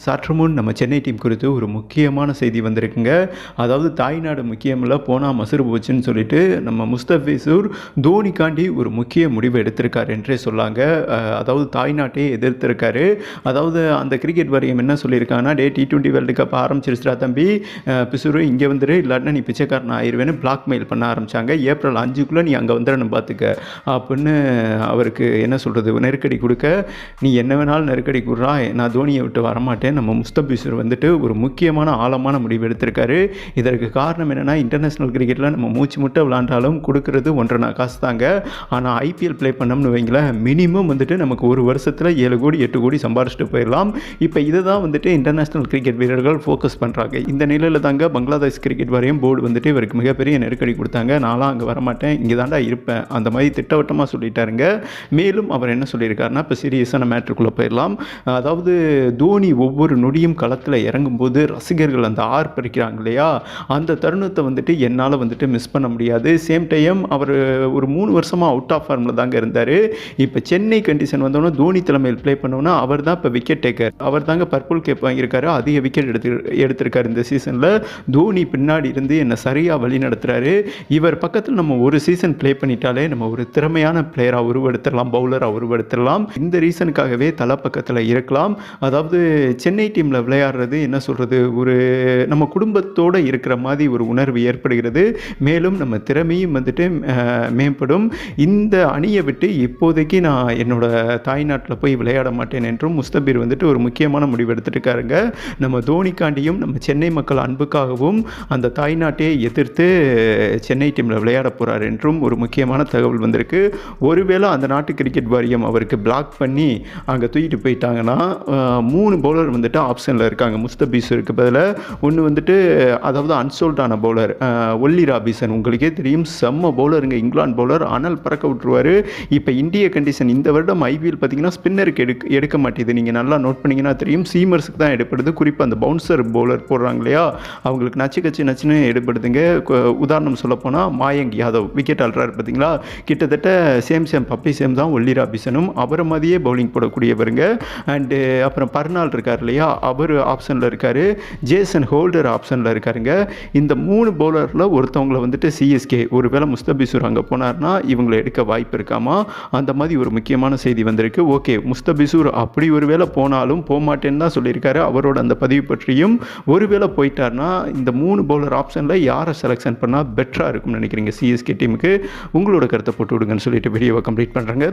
சற்று முன் நம்ம சென்னை டீம் குறித்து ஒரு முக்கியமான செய்தி வந்திருக்குங்க. அதாவது தாய்நாடு முக்கியமில்ல போனால் மசுறு போச்சுன்னு சொல்லிட்டு நம்ம முஸ்தபிசூர் தோனிக்காண்டி ஒரு முக்கிய முடிவு எடுத்திருக்காரு என்றே சொல்லாங்க. அதாவது தாய்நாட்டையே எதிர்த்திருக்காரு. அதாவது அந்த கிரிக்கெட் வாரியம் என்ன சொல்லியிருக்காங்கன்னா டே டி டுவெண்ட்டி வேர்ல்டு கப் ஆரம்பிச்சிருச்சுடா தம்பி. பிசுரு இங்கே வந்துரு. இல்லாட்டினா நீ பிச்சைக்காரன் ஆயிடுவேன்னு பிளாக்மெயில் பண்ண ஆரம்பித்தாங்க ஏப்ரல் அஞ்சுக்குள்ளே நீ அங்கே வந்துடணும் பார்த்துக்க அப்படின்னு அவருக்கு என்ன சொல்கிறது நெருக்கடி கொடுக்க. நீ என்ன வேணாலும் நெருக்கடி கொடுறா. நான் தோனியை விட்டு வரமாட்டேன். நம்ம முஸ்தபிசர் வந்துட்டு ஒரு முக்கியமான ஆழமான முடிவு எடுத்திருக்காரு. இதற்கு காரணம் என்னென்னா இன்டர்நேஷ்னல் கிரிக்கெட்டில் நம்ம மூச்சு முட்டை விளாண்டாலும் கொடுக்கறது ஒன்றரை காசு தாங்க ஆனால் ஐபிஎல் ப்ளே பண்ணோம்னு வைங்களேன் மினிமம் வந்துட்டு நமக்கு ஒரு வருஷத்தில் ஏழு கோடி எட்டு கோடி சம்பாரிச்சிட்டு போயிடலாம். இப்போ இதை தான் வந்துட்டு இன்டர்நேஷ்னல் கிரிக்கெட் வீரர்கள் ஃபோக்கஸ் பண்ணுறாங்க இந்த நிலையில் தாங்க பங்களாதேஷ் கிரிக்கெட் வரையும் போர்டு வந்துட்டு இவருக்கு மிகப்பெரிய நெருக்கடி கொடுத்தாங்க. நான்லாம் அங்கே வரமாட்டேன் இங்கே தாண்டா இருப்பேன். அந்த மாதிரி திட்டவட்டமாக சொல்லிட்டாருங்க. மேலும் அவர் என்ன சொல்லியிருக்காருன்னா இப்போ சீரியஸான மேட்ருக்குள்ளே போயிடலாம். அதாவது தோனி ஒவ்வொரு ஒவ்வொரு நொடியும் களத்தில் இறங்கும்போது ரசிகர்கள் அந்த ஆர்ப்பரிக்கிறாங்க இல்லையா? அந்த தருணத்தை வந்துட்டு என்னால் வந்துட்டு மிஸ் பண்ண முடியாது. சேம் டைம் அவர் ஒரு மூணு வருஷமாக அவுட் ஆஃப் ஃபார்மில் தாங்க இருந்தார். இப்போ சென்னை கண்டிஷன் வந்தோன்னே தோனி தலைமையில் ப்ளே பண்ணோன்னா அவர் தான் இப்போ விக்கெட் டேக்கர் அவர் தாங்க பர்பிள் கேப் வாங்கியிருக்காரு. அதிக விக்கெட் எடுத்து எடுத்திருக்காரு இந்த சீசனில் தோனி பின்னாடி இருந்து என்னை சரியாக வழி நடத்துகிறாரு இவர் பக்கத்தில் நம்ம ஒரு சீசன் ப்ளே பண்ணிட்டாலே நம்ம ஒரு திறமையான பிளேயராக உருவெடுத்துடலாம் பவுலராக உருவெடுத்துடலாம். இந்த ரீசனுக்காகவே தலை பக்கத்தில் இருக்கலாம். அதாவது சென்னை டீமில் விளையாடுறது என்ன சொல்கிறது ஒரு நம்ம குடும்பத்தோடு இருக்கிற மாதிரி ஒரு உணர்வு ஏற்படுகிறது. மேலும் நம்ம திறமையும் வந்துட்டு மேம்படும். இந்த அணியை விட்டு இப்போதைக்கு நான் என்னோடய தாய்நாட்டில் போய் விளையாட மாட்டேன் என்றும் முஸ்தபீர் வந்துட்டு ஒரு முக்கியமான முடிவு எடுத்துருக்காருங்க நம்ம தோனிக்காண்டியும் நம்ம சென்னை மக்கள் அன்புக்காகவும் அந்த தாய்நாட்டையே எதிர்த்து சென்னை டீமில் விளையாட போகிறார் என்றும் ஒரு முக்கியமான தகவல் வந்திருக்கு. ஒருவேளை அந்த நாட்டு கிரிக்கெட் வாரியம் அவருக்கு பிளாக் பண்ணி அங்கே தூக்கிட்டு போயிட்டாங்கன்னா மூணு பவுலர் வந்துட்டு ஆப்ஷனில் இருக்காங்க. முஸ்தபீஸருக்கு பதிலாக ஒன்று வந்துட்டு அதாவது அன்சோல்டான பவுலர் ஒல்லி ராபிசன். உங்களுக்கே தெரியும் செம்ம பவுலருங்க இங்கிலாந்து பவுலர் ஆனால் பறக்க விட்டுருவார். இப்போ இந்திய கண்டிஷன் இந்த வருடம் ஐபிஎல் பார்த்தீங்கன்னா ஸ்பின்னருக்கு எடுக்க எடுக்க மாட்டேது. நீங்கள் நல்லா நோட் பண்ணிங்கன்னா தெரியும் சீமர்ஸுக்கு தான் எடுப்படுது. குறிப்பாக அந்த பவுன்சர் பவுலர் போடுறாங்க இல்லையா? அவங்களுக்கு நச்சு கச்சு நச்சுன்னு எடுப்படுதுங்க. கு- உதாரணம் சொல்லப்போனால் மாயங்க் யாதவ் விக்கெட் ஆள்றாரு பார்த்தீங்களா? கிட்டத்தட்ட சேம் சேம் பப்பி சேம் தான் ஒல்லி ராபிசனும். அவரை மாதிரியே பவுலிங் போடக்கூடியவருங்க. அண்டு அப்புறம் பர்னால் இருக்கார். இல்லையா? அவர் ஆப்ஷனில் இருக்கார். ஜேசன் ஹோல்டர் ஆப்ஷனில் இருக்காருங்க. இந்த மூணு பவுலரில் ஒருத்தவங்கள வந்துட்டு சிஎஸ்கே ஒருவேளை முஸ்தபிசூர் அங்கே போனார்னா இவங்களை எடுக்க வாய்ப்பு இருக்காமா? அந்த மாதிரி ஒரு முக்கியமான செய்தி வந்திருக்கு. ஓகே முஸ்தபிசூர் அப்படி ஒருவேளை போனாலும் போகமாட்டேன்னு தான் சொல்லியிருக்காரு. அவரோட அந்த பதிவு பற்றியும் ஒருவேளை போயிட்டார்னா இந்த மூணு பவுலர் ஆப்ஷனில் யாரை செலெக்ஷன் பண்ணால் பெட்டராக இருக்கும்னு நினைக்கிறீங்க சிஎஸ்கே டீமுக்கு உங்களோட கருத்தை போட்டு விடுங்கன்னு சொல்லிட்டு வீடியோவை கம்ப்ளீட் பண்ணுறேங்க